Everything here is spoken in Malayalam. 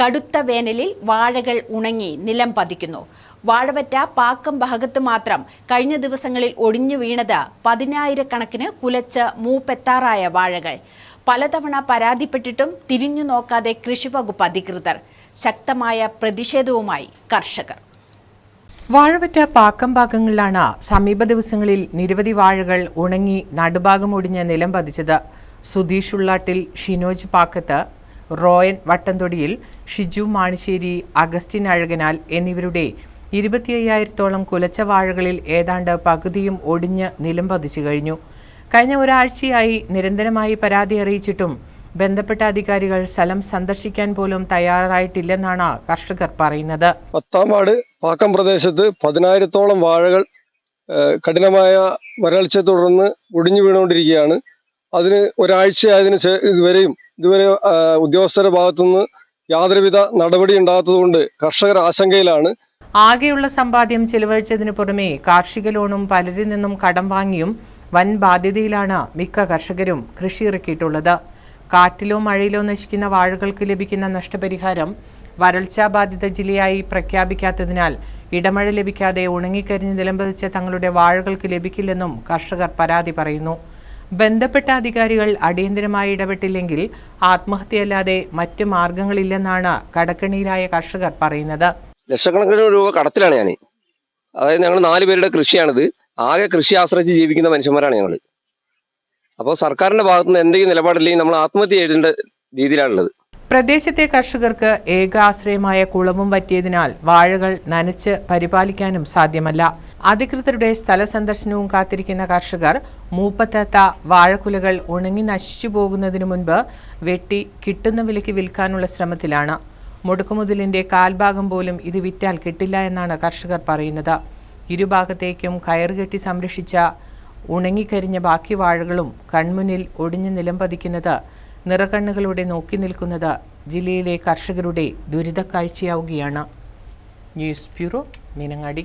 കടുത്ത വേനലിൽ വാഴകൾ ഉണങ്ങി നിലം പതിക്കുന്നു. വാഴവറ്റ പാക്കം ഭാഗത്ത് മാത്രം കഴിഞ്ഞ ദിവസങ്ങളിൽ ഒടിഞ്ഞു വീണത് പതിനായിരക്കണക്കിന് കുലച്ച് മൂപ്പെത്താറായ വാഴകൾ. പലതവണ പരാതിപ്പെട്ടിട്ടും തിരിഞ്ഞു നോക്കാതെ കൃഷിവകുപ്പ് അധികൃതർ. ശക്തമായ പ്രതിഷേധവുമായി കർഷകർ. വാഴവറ്റ പാക്കം ഭാഗങ്ങളിലാണ് സമീപ ദിവസങ്ങളിൽ നിരവധി വാഴകൾ ഉണങ്ങി നടുഭാഗം ഒടിഞ്ഞ് നിലം പതിച്ചത്. സുധീഷ് ഉള്ളാട്ടിൽ ഷിനോജ് പാക്കത്ത് റോയൻ വട്ടംതൊടിയിൽ ഷിജു മാണിശ്ശേരി അഗസ്റ്റിൻ അഴകനാൽ എന്നിവരുടെ ഇരുപത്തി അയ്യായിരത്തോളം കുലച്ച വാഴകളിൽ ഏതാണ്ട് പകുതിയും ഒടിഞ്ഞ് നിലം പതിച്ചു കഴിഞ്ഞു. കഴിഞ്ഞ ഒരാഴ്ചയായി നിരന്തരമായി പരാതി അറിയിച്ചിട്ടും ബന്ധപ്പെട്ട അധികാരികൾ സ്ഥലം സന്ദർശിക്കാൻ പോലും തയ്യാറായിട്ടില്ലെന്നാണ് കർഷകർ പറയുന്നത്. പത്താം വാർഡ് പാക്കം പ്രദേശത്ത് പതിനായിരത്തോളം വാഴകൾ കഠിനമായ വരൾച്ചയെ തുടർന്ന് ഒടിഞ്ഞു വീണുകൊണ്ടിരിക്കുകയാണ്. അതിന് ഒരാഴ്ചയായതിനു ഇതുവരെയും ഇതുവരെ ഉദ്യോഗസ്ഥരുടെ ഭാഗത്തുനിന്ന് യാതൊരുവിധ നടപടി ഉണ്ടാകാത്തതുകൊണ്ട് കർഷകർ ആശങ്കയിലാണ്. ആകെയുള്ള സമ്പാദ്യം ചെലവഴിച്ചതിനു പുറമെ കാർഷിക ലോണും പലരിൽ നിന്നും കടം വാങ്ങിയും വൻ ബാധ്യതയിലാണ് മിക്ക കർഷകരും കൃഷി ഇറക്കിയിട്ടുള്ളത്. കാറ്റിലോ മഴയിലോ നശിക്കുന്ന വാഴകൾക്ക് ലഭിക്കുന്ന നഷ്ടപരിഹാരം വരൾച്ചാ ബാധിത ജില്ലയായി പ്രഖ്യാപിക്കാത്തതിനാൽ ഇടമഴ ലഭിക്കാതെ ഉണങ്ങിക്കരിഞ്ഞ് നിലംപതിച്ച തങ്ങളുടെ വാഴകൾക്ക് ലഭിക്കില്ലെന്നും കർഷകർ പരാതി പറയുന്നു. ബന്ധപ്പെട്ട അധികാരികൾ അടിയന്തരമായി ഇടപെട്ടില്ലെങ്കിൽ ആത്മഹത്യയല്ലാതെ മറ്റ് മാർഗങ്ങളില്ലെന്നാണ് കടക്കണിയിലായ കർഷകർ പറയുന്നത്. ലക്ഷക്കണക്കിന് രൂപ കടത്തിലാണ് ഞാൻ അതായത് ഞങ്ങൾ നാല് പേരുടെ കൃഷിയാണിത്. ആകെ കൃഷി ആശ്രയിച്ച് ജീവിക്കുന്ന മനുഷ്യന്മാരാണ് ഞങ്ങൾ അപ്പോൾ സർക്കാരിന്റെ ഭാഗത്തു നിന്ന് എന്തെങ്കിലും നിലപാടില്ലെങ്കിൽ നമ്മൾ ആത്മഹത്യ ചെയ്യേണ്ട രീതിയിലാണുള്ളത്. പ്രദേശത്തെ കർഷകർക്ക് ഏക ആശ്രയമായ കുളവും പറ്റിയതിനാൽ വാഴകൾ നനച്ച് പരിപാലിക്കാനും സാധ്യമല്ല. അധികൃതരുടെ സ്ഥല സന്ദർശനവും കാത്തിരിക്കുന്ന കർഷകർ മൂപ്പത്തത്ത വാഴക്കുലകൾ ഉണങ്ങി നശിച്ചു പോകുന്നതിനു മുൻപ് വെട്ടി കിട്ടുന്ന വിലയ്ക്ക് വിൽക്കാനുള്ള ശ്രമത്തിലാണ്. മുടക്കുമുതലിന്റെ കാൽഭാഗം പോലും ഇത് വിറ്റാൽ കിട്ടില്ല എന്നാണ് കർഷകർ പറയുന്നത്. ഇരുഭാഗത്തേക്കും കയറുകെട്ടി സംരക്ഷിച്ച ഉണങ്ങിക്കരിഞ്ഞ ബാക്കി വാഴകളും കൺമുന്നിൽ ഒടിഞ്ഞു നിലം പതിക്കുന്നത് നിറകണ്ണുകളുടെ നോക്കി നിൽക്കുന്നത് ജില്ലയിലെ കർഷകരുടെ ദുരിത കാഴ്ചയാവുകയാണ് ന്യൂസ് ബ്യൂറോ മീനങ്ങാടി.